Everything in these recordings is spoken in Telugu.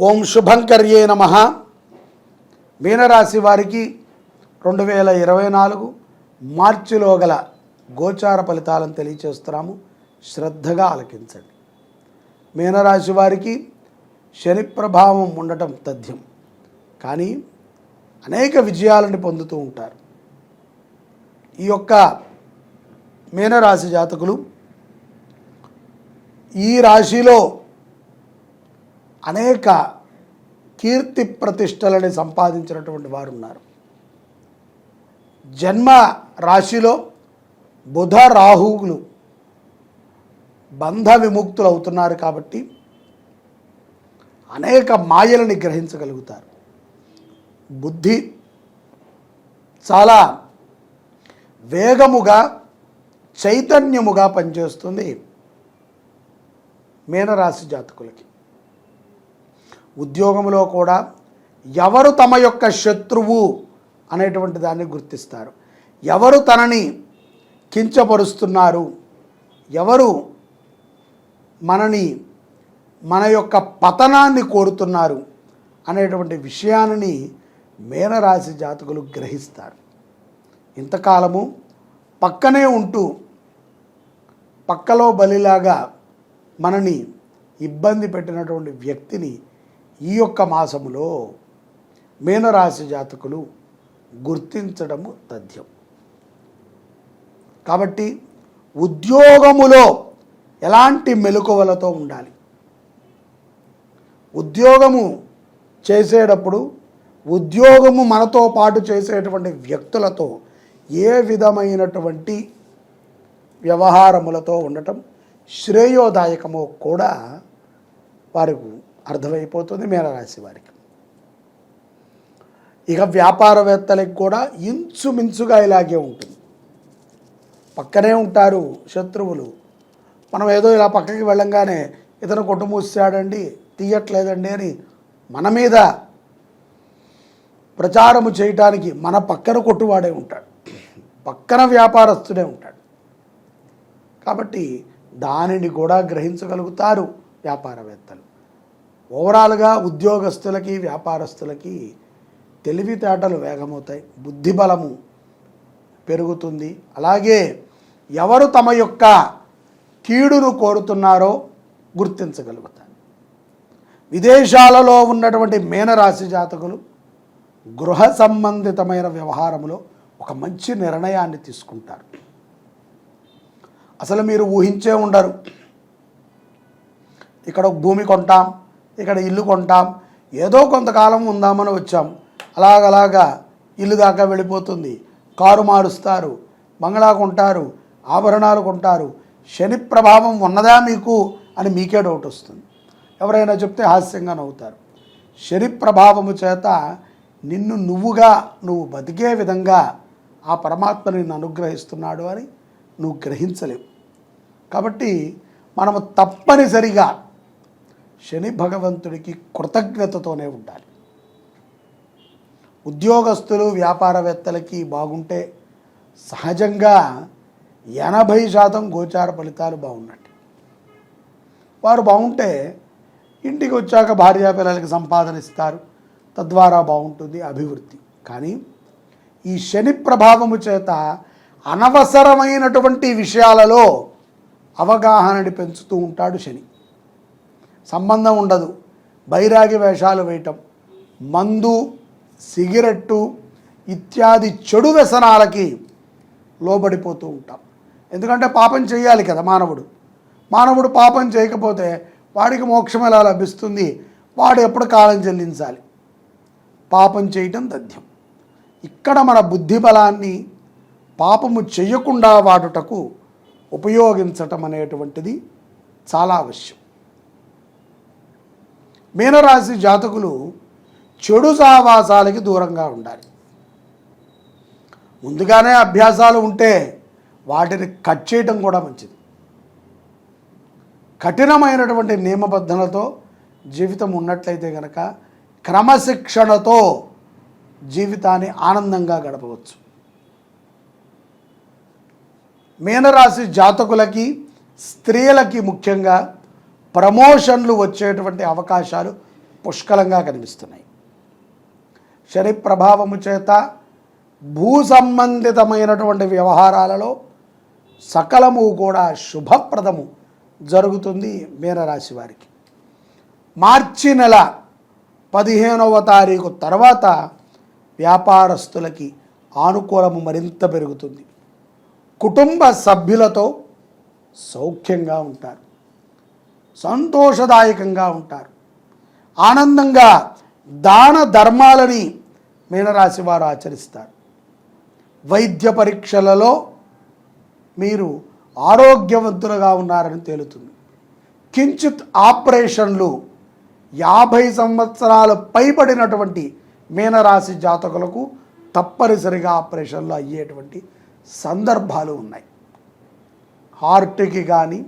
ఓం శుభంకర్యే నమ. మీనరాశి వారికి రెండు వేల ఇరవై నాలుగు మార్చిలో గల గోచార ఫలితాలను తెలియచేస్తున్నాము. శ్రద్ధగా ఆలకించండి. మీనరాశి వారికి శని ప్రభావం ఉండటం తథ్యం. కానీ అనేక విజయాలను పొందుతూ ఉంటారు. ఈ యొక్క మీనరాశి జాతకులు ఈ రాశిలో అనేక కీర్తి ప్రతిష్టలని సంపాదించినటువంటి వారు ఉన్నారు జన్మ రాశిలో బుధ రాహువులు బంధ విముక్తులు అవుతున్నారు కాబట్టి అనేక మాయలని గ్రహించగలుగుతారు. బుద్ధి చాలా వేగముగా చైతన్యముగా పనిచేస్తుంది మీనరాశి జాతకులకి. ఉద్యోగంలో కూడా ఎవరు తమ యొక్క శత్రువు అనేటువంటి దాన్ని గుర్తిస్తారు. ఎవరు తనని కించపరుస్తున్నారు? ఎవరు మనని మన యొక్క పతనాన్ని కోరుతున్నారు అనేటువంటి విషయాన్ని మేనరాశి జాతకులు గ్రహిస్తారు. ఇంతకాలము పక్కనే ఉంటూ పక్కలో బలిలాగా మనని ఇబ్బంది పెట్టినటువంటి వ్యక్తిని ఈ యొక్క మాసములో మీనరాశి జాతకులు గుర్తించడము తథ్యం. కాబట్టి ఉద్యోగములో ఎలాంటి మెలకువలతో ఉండాలి? ఉద్యోగము చేసేటప్పుడు ఉద్యోగము మనతో పాటు చేసేటువంటి వ్యక్తులతో ఏ విధమైనటువంటి వ్యవహారములతో ఉండటం శ్రేయోదాయకమో కూడా వారికి అర్థమైపోతుంది మీనరాశి వారికి. ఇక వ్యాపారవేత్తలకు కూడా ఇంచుమించుగా ఇలాగే ఉంటుంది. పక్కనే ఉంటారు శత్రువులు. మనం ఏదో ఇలా పక్కకి వెళ్ళంగానే ఇతను కొట్టుమూసాడండి తీయట్లేదండి అని మన మీద ప్రచారము చేయటానికి మన పక్కన కొట్టువాడే ఉంటాడు. పక్కన వ్యాపారస్తుడే ఉంటాడు. కాబట్టి దానిని కూడా గ్రహించగలుగుతారు వ్యాపారవేత్తలు. ఓవరాల్గా ఉద్యోగస్తులకి వ్యాపారస్తులకి తెలివితేటలు వేగమవుతాయి బుద్ధిబలము పెరుగుతుంది. అలాగే ఎవరు తమ యొక్క కీడును కోరుతున్నారో గుర్తించగలుగుతారు. విదేశాలలో ఉన్నటువంటి మీనరాశి జాతకులు గృహ సంబంధితమైన వ్యవహారంలో ఒక మంచి నిర్ణయాన్ని తీసుకుంటారు. అసలు మీరు ఊహించే ఉండరు. ఇక్కడ భూమి కొంటాం ఇక్కడ ఇల్లు కొంటాం. ఏదో కొంతకాలం ఉందామని వచ్చాం. అలాగలాగా ఇల్లు దాకా వెళ్ళిపోతుంది. కారు మారుస్తారు. బంగ్లా కొంటారు. ఆభరణాలు కొంటారు. శని ప్రభావం ఉన్నదా మీకు అని మీకే డౌట్ వస్తుంది. ఎవరైనా చెప్తే హాస్యంగా నవ్వుతారు. శని ప్రభావము చేత నిన్ను నువ్వుగా నువ్వు బతికే విధంగా ఆ పరమాత్మ నిన్ను అనుగ్రహిస్తున్నాడు అని నువ్వు గ్రహించలేవు. కాబట్టి మనము తప్పనిసరిగా శని భగవంతుడికి కృతజ్ఞతతోనే ఉండాలి. ఉద్యోగస్తులు వ్యాపారవేత్తలకి బాగుంటే సహజంగా ఎనభై శాతం గోచార ఫలితాలు బాగున్నట్టు. వారు బాగుంటే ఇంటికి వచ్చాక భార్యా పిల్లలకి సంపాదన ఇస్తారు. తద్వారా బాగుంటుంది అభివృద్ధి. కానీ ఈ శని ప్రభావము చేత అనవసరమైనటువంటి విషయాలలో అవగాహనని పెంచుతూ ఉంటాడు శని. సంబంధం ఉండదు. బైరాగి వేషాలు వేయటం మందు సిగరెట్టు ఇత్యాది చెడు వ్యసనాలకి లోబడిపోతూ ఉంటాం. ఎందుకంటే పాపం చేయాలి కదా మానవుడు. మానవుడు పాపం చేయకపోతే వాడికి మోక్షం ఎలా లభిస్తుంది? వాడు ఎప్పుడు కాలం చెల్లించాలి? పాపం చేయటం తథ్యం. ఇక్కడ మన బుద్ధి బలాన్ని పాపము చేయకుండా వాడుటకు ఉపయోగించటం అనేటువంటిది చాలా అవశ్యం మీనరాశి జాతకులు చెడు సావాసాలకి దూరంగా ఉండాలి. ముందుగానే అభ్యాసాలు ఉంటే వాటిని కట్ చేయటం కూడా మంచిది. కఠినమైనటువంటి నియమబద్ధనతో జీవితం ఉన్నట్లయితే కనుక క్రమశిక్షణతో జీవితాన్ని ఆనందంగా గడపవచ్చు. మీనరాశి జాతకులకి స్త్రీలకి ముఖ్యంగా ప్రమోషన్లు వచ్చేటువంటి అవకాశాలు పుష్కలంగా కనిపిస్తున్నాయి. శని ప్రభావము చేత భూ సంబంధితమైనటువంటి వ్యవహారాలలో సకలము కూడా శుభప్రదము జరుగుతుంది మీనరాశి వారికి. మార్చి నెల పదిహేనవ తారీఖు తర్వాత వ్యాపారస్తులకి ఆనుకూలము మరింత పెరుగుతుంది. కుటుంబ సభ్యులతో సౌఖ్యంగా ఉంటారు. సంతోషదాయకంగా ఉంటారు. ఆనందంగా దాన ధర్మాలని మీనరాశి వారు ఆచరిస్తారు. వైద్య పరీక్షలలో మీరు ఆరోగ్యవంతులుగా ఉన్నారని తేలుతుంది. కించిత్ ఆపరేషన్లు యాభై సంవత్సరాలు పైబడినటువంటి మీనరాశి జాతకులకు తప్పనిసరిగా ఆపరేషన్లు అయ్యేటువంటి సందర్భాలు ఉన్నాయి. హార్ట్కి కానీ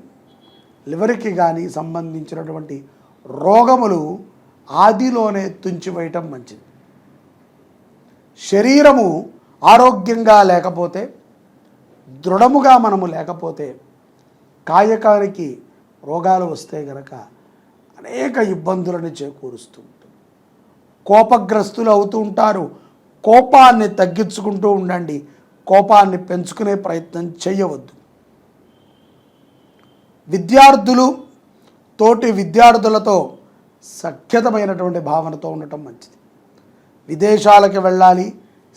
లివర్కి కానీ సంబంధించినటువంటి రోగములు ఆదిలోనే తుంచివేయటం మంచిది. శరీరము ఆరోగ్యంగా లేకపోతే దృఢముగా మనము లేకపోతే కాయకానికి రోగాలు వస్తే గనక అనేక ఇబ్బందులను చేకూరుస్తూ ఉంటుంది. కోపగ్రస్తులు అవుతూ ఉంటారు. కోపాన్ని తగ్గించుకుంటూ ఉండండి. కోపాన్ని పెంచుకునే ప్రయత్నం చేయవద్దు. విద్యార్థులు తోటి విద్యార్థులతో సఖ్యతమైనటువంటి భావనతో ఉండటం మంచిది. విదేశాలకు వెళ్ళాలి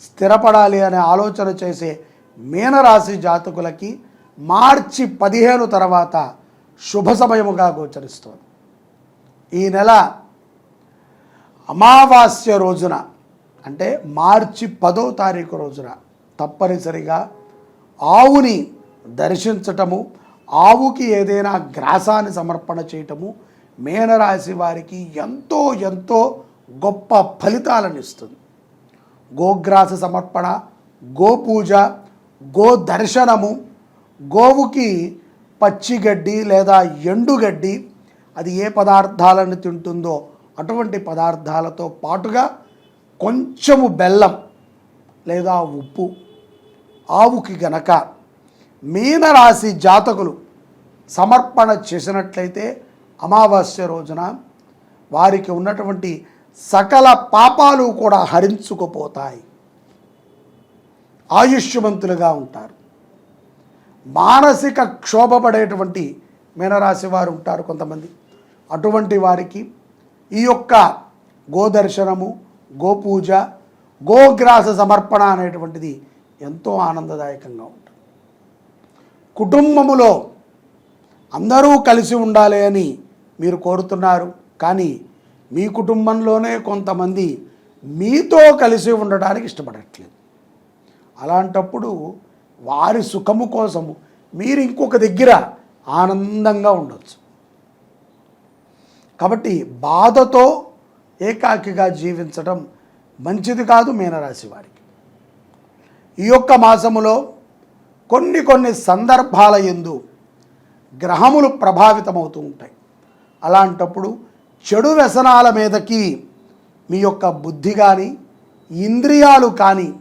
స్థిరపడాలి అనే ఆలోచన చేసే మీనరాశి జాతకులకి మార్చి పదిహేను తర్వాత శుభ సమయముగా గోచరిస్తోంది. ఈ నెల అమావాస్య రోజున అంటే మార్చి పదో తారీఖు రోజున తప్పనిసరిగా ఆవుని దర్శించటము ఆవుకి ఏదైనా గ్రాసాన్ని సమర్పణ చేయటము మేనరాశి వారికి ఎంతో ఎంతో గొప్ప ఫలితాలను ఇస్తుంది. గోగ్రాస సమర్పణ గోపూజ గో దర్శనము గోవుకి పచ్చిగడ్డి లేదా ఎండుగడ్డి అది ఏ పదార్థాలను తింటుందో అటువంటి పదార్థాలతో పాటుగా కొంచెము బెల్లం లేదా ఉప్పు ఆవుకి గనక మీనరాశి జాతకులు సమర్పణ చేసినట్లయితే అమావాస్య రోజున వారికి ఉన్నటువంటి సకల పాపాలు కూడా హరించుకుపోతాయి. ఆయుష్యవంతులుగా ఉంటారు. మానసిక క్షోభపడేటువంటి మీనరాశి వారు ఉంటారు కొంతమంది. అటువంటి వారికి ఈ యొక్క గోదర్శనము గోపూజ గోగ్రాస సమర్పణ అనేటువంటిది ఎంతో ఆనందదాయకంగా ఉంటుంది కుటుంబములో అందరూ కలిసి ఉండాలి అని మీరు కోరుతున్నారు. కానీ మీ కుటుంబంలోనే కొంతమంది మీతో కలిసి ఉండడానికి ఇష్టపడట్లేదు. అలాంటప్పుడు వారి సుఖము కోసము మీరు ఇంకొక దగ్గర ఆనందంగా ఉండొచ్చు. కాబట్టి బాధతో ఏకాకిగా జీవించడం మంచిది కాదు మీనరాశి వారికి. ఈ యొక్క మాసములో కొన్ని కొన్ని సందర్భాల ఎందు గ్రహములు ప్రభావితమవుతూ ఉంటాయి. అలాంటప్పుడు చెడు వ్యసనాల మీదకి మీ యొక్క బుద్ధి కానీ ఇంద్రియాలు కానీ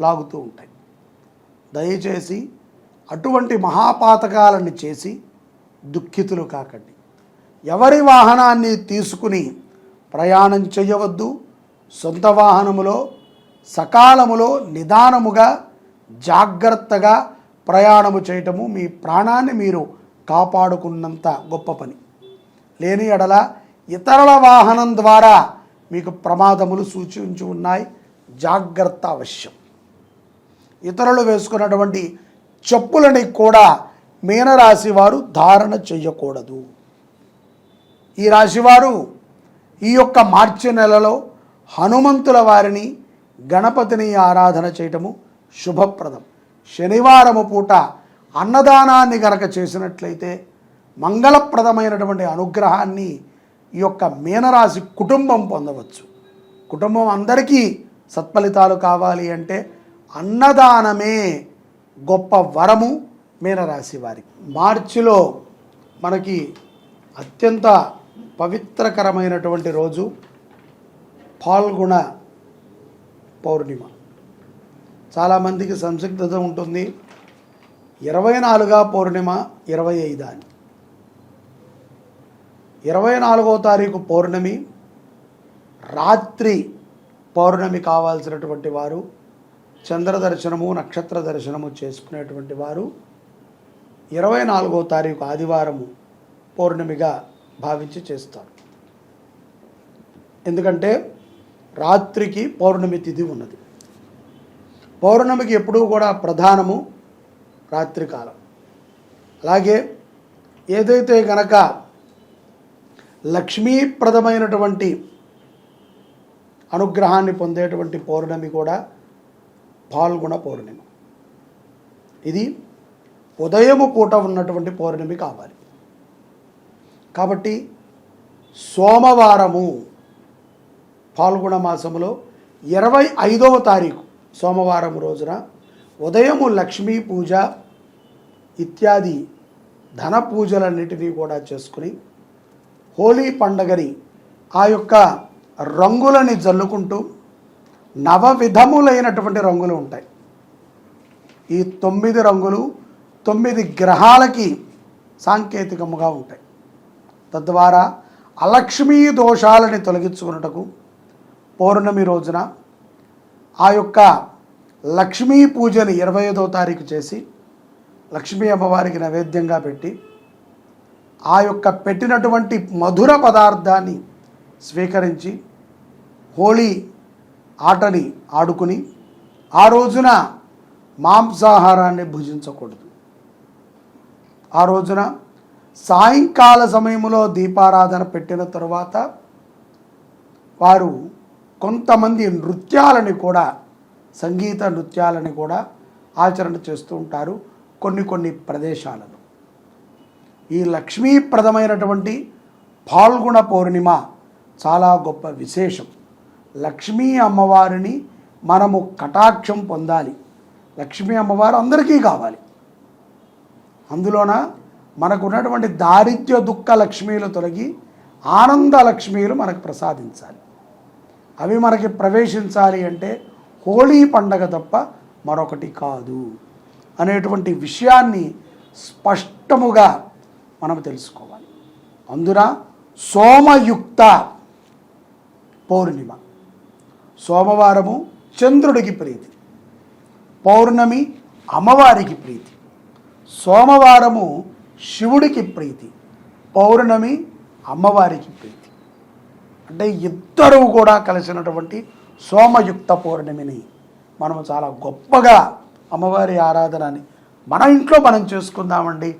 లాగుతూ ఉంటాయి. దయచేసి అటువంటి మహాపాతకాలను చేసి దుఃఖితులు కాకండి. ఎవరి వాహనాన్ని తీసుకుని ప్రయాణం చేయవద్దు. సొంత వాహనములో సకాలములో నిదానముగా జాగ్రత్తగా ప్రయాణము చేయటము మీ ప్రాణాన్ని మీరు కాపాడుకున్నంత గొప్ప పని. లేని ఎడల ఇతరుల వాహనం ద్వారా మీకు ప్రమాదములు సూచించి ఉన్నాయి. జాగ్రత్త అవశ్యం. ఇతరులు వేసుకున్నటువంటి చెప్పులని కూడా మీనరాశి వారు ధారణ చేయకూడదు. ఈ రాశివారు ఈ యొక్క మార్చి నెలలో హనుమంతుల వారిని గణపతిని ఆరాధన చేయటము శుభప్రదం. శనివారము పూట అన్నదానాన్ని గనక చేసినట్లయితే మంగళప్రదమైనటువంటి అనుగ్రహాన్ని ఈ యొక్క మీనరాశి కుటుంబం పొందవచ్చు. కుటుంబం అందరికీ సత్ఫలితాలు కావాలి అంటే అన్నదానమే గొప్ప వరము మీనరాశి వారికి మార్చిలో మనకి అత్యంత పవిత్రకరమైనటువంటి రోజు పాల్గొన పౌర్ణిమ. చాలామందికి సంసిగ్ధత ఉంటుంది. ఇరవై నాలుగా పౌర్ణిమ ఇరవై ఐదా అని. ఇరవై నాలుగో తారీఖు పౌర్ణమి రాత్రి పౌర్ణమి కావాల్సినటువంటి వారు చంద్ర దర్శనము నక్షత్ర దర్శనము చేసుకునేటువంటి వారు ఇరవై నాలుగో తారీఖు ఆదివారము పౌర్ణమిగా భావించి చేస్తారు. ఎందుకంటే రాత్రికి పౌర్ణమి తిథి ఉన్నది. పౌర్ణమికి ఎప్పుడూ కూడా ప్రధానము రాత్రికాలం. అలాగే ఏదైతే గనక లక్ష్మీప్రదమైనటువంటి అనుగ్రహాన్ని పొందేటువంటి పౌర్ణమి కూడా పాల్గొన పౌర్ణమి. ఇది ఉదయము పూట ఉన్నటువంటి పౌర్ణమి కావాలి. కాబట్టి సోమవారము పాల్గొన మాసములో ఇరవై ఐదవ తారీఖు సోమవారం రోజున ఉదయము లక్ష్మీ పూజ ఇత్యాది ధన పూజలన్నిటినీ కూడా చేసుకుని హోలీ పండగని ఆ యొక్క రంగులని జల్లుకుంటూ నవ విధములైనటువంటి రంగులు ఉంటాయి. ఈ తొమ్మిది రంగులు తొమ్మిది గ్రహాలకి సాంకేతికముగా ఉంటాయి. తద్వారా అలక్ష్మీ దోషాలని తొలగించుకున్నటకు పౌర్ణమి రోజున ఆ యొక్క లక్ష్మీ పూజని ఇరవై ఐదో తారీఖు చేసి లక్ష్మీ అమ్మవారికి నైవేద్యంగా పెట్టి ఆ యొక్క పెట్టినటువంటి మధుర పదార్థాన్ని స్వీకరించి హోళీ ఆటని ఆడుకుని ఆ రోజున మాంసాహారాన్ని భుజించకూడదు. ఆ రోజున సాయంకాల సమయంలో దీపారాధన పెట్టిన తరువాత వారు కొంతమంది నృత్యాలని కూడా సంగీత నృత్యాలని కూడా ఆచరణ చేస్తూ ఉంటారు కొన్ని కొన్ని ప్రదేశాలలో. ఈ లక్ష్మీప్రదమైనటువంటి పాల్గొన పౌర్ణిమ చాలా గొప్ప విశేషం. లక్ష్మీ అమ్మవారిని మనము కటాక్షం పొందాలి. లక్ష్మీ అమ్మవారు అందరికీ కావాలి. అందులోన మనకు ఉన్నటువంటి దారిద్ర్య దుఃఖ లక్ష్మీలు తొలగి ఆనంద లక్ష్మీలు మనకు ప్రసాదించాలి. అవి మనకి ప్రవేశించాలి అంటే హోళీ పండగ తప్ప మరొకటి కాదు అనేటువంటి విషయాన్ని స్పష్టముగా మనం తెలుసుకోవాలి. అందున సోమయుక్త పౌర్ణిమ. సోమవారము చంద్రుడికి ప్రీతి. పౌర్ణమి అమ్మవారికి ప్రీతి. సోమవారము శివుడికి ప్రీతి. పౌర్ణమి అమ్మవారికి ప్రీతి. అంటే ఇద్దరు కూడా కలిసినటువంటి సోమయుక్త పౌర్ణమిని మనము చాలా గొప్పగా అమ్మవారి ఆరాధనని మన ఇంట్లో మనం చేసుకుందామండి.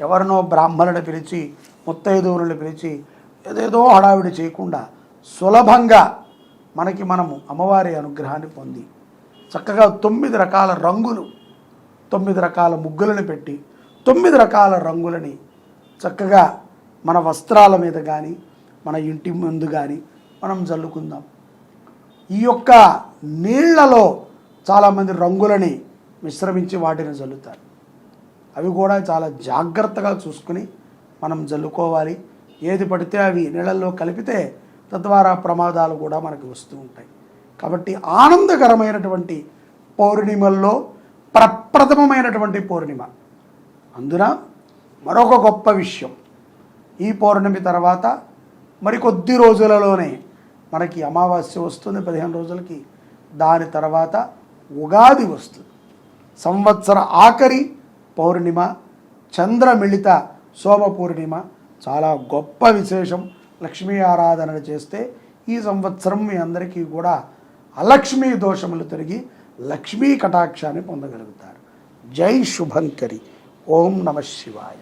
ఎవరినో బ్రాహ్మణుని పిలిచి ముత్తైదువులను పిలిచి ఏదేదో హడావిడి చేయకుండా సులభంగా మనకి మనము అమ్మవారి అనుగ్రహాన్ని పొంది చక్కగా తొమ్మిది రకాల రంగులు తొమ్మిది రకాల ముగ్గులను పెట్టి తొమ్మిది రకాల రంగులని చక్కగా మన వస్త్రాల మీద కానీ మన ఇంటి ముందు కానీ మనం జల్లుకుందాం. ఈ యొక్క నీళ్ళలో చాలామంది రంగులని మిశ్రమించి వాటిని జల్లుతారు. అవి కూడా చాలా జాగ్రత్తగా చూసుకుని మనం జల్లుకోవాలి. ఏది పడితే అవి నీళ్ళల్లో కలిపితే తద్వారా ప్రమాదాలు కూడా మనకు వస్తూ ఉంటాయి. కాబట్టి ఆనందకరమైనటువంటి పౌర్ణిమల్లో ప్రప్రథమమైనటువంటి పౌర్ణిమ. అందున మరొక గొప్ప విషయం. ఈ పౌర్ణమి తర్వాత మరికొద్ది రోజులలోనే మనకి అమావాస్య వస్తుంది పదిహేను రోజులకి. దాని తర్వాత ఉగాది వస్తుంది. సంవత్సర ఆఖరి పౌర్ణిమ చంద్రమిళిత శోభ పూర్ణిమ. చాలా గొప్ప విశేషం. లక్ష్మీ ఆరాధన చేస్తే ఈ సంవత్సరం మీ అందరికీ కూడా అలక్ష్మీ దోషములు తిరిగి లక్ష్మీ కటాక్షాన్ని పొందగలుగుతారు. జై శుభంకరి. ఓం నమ శివాయ.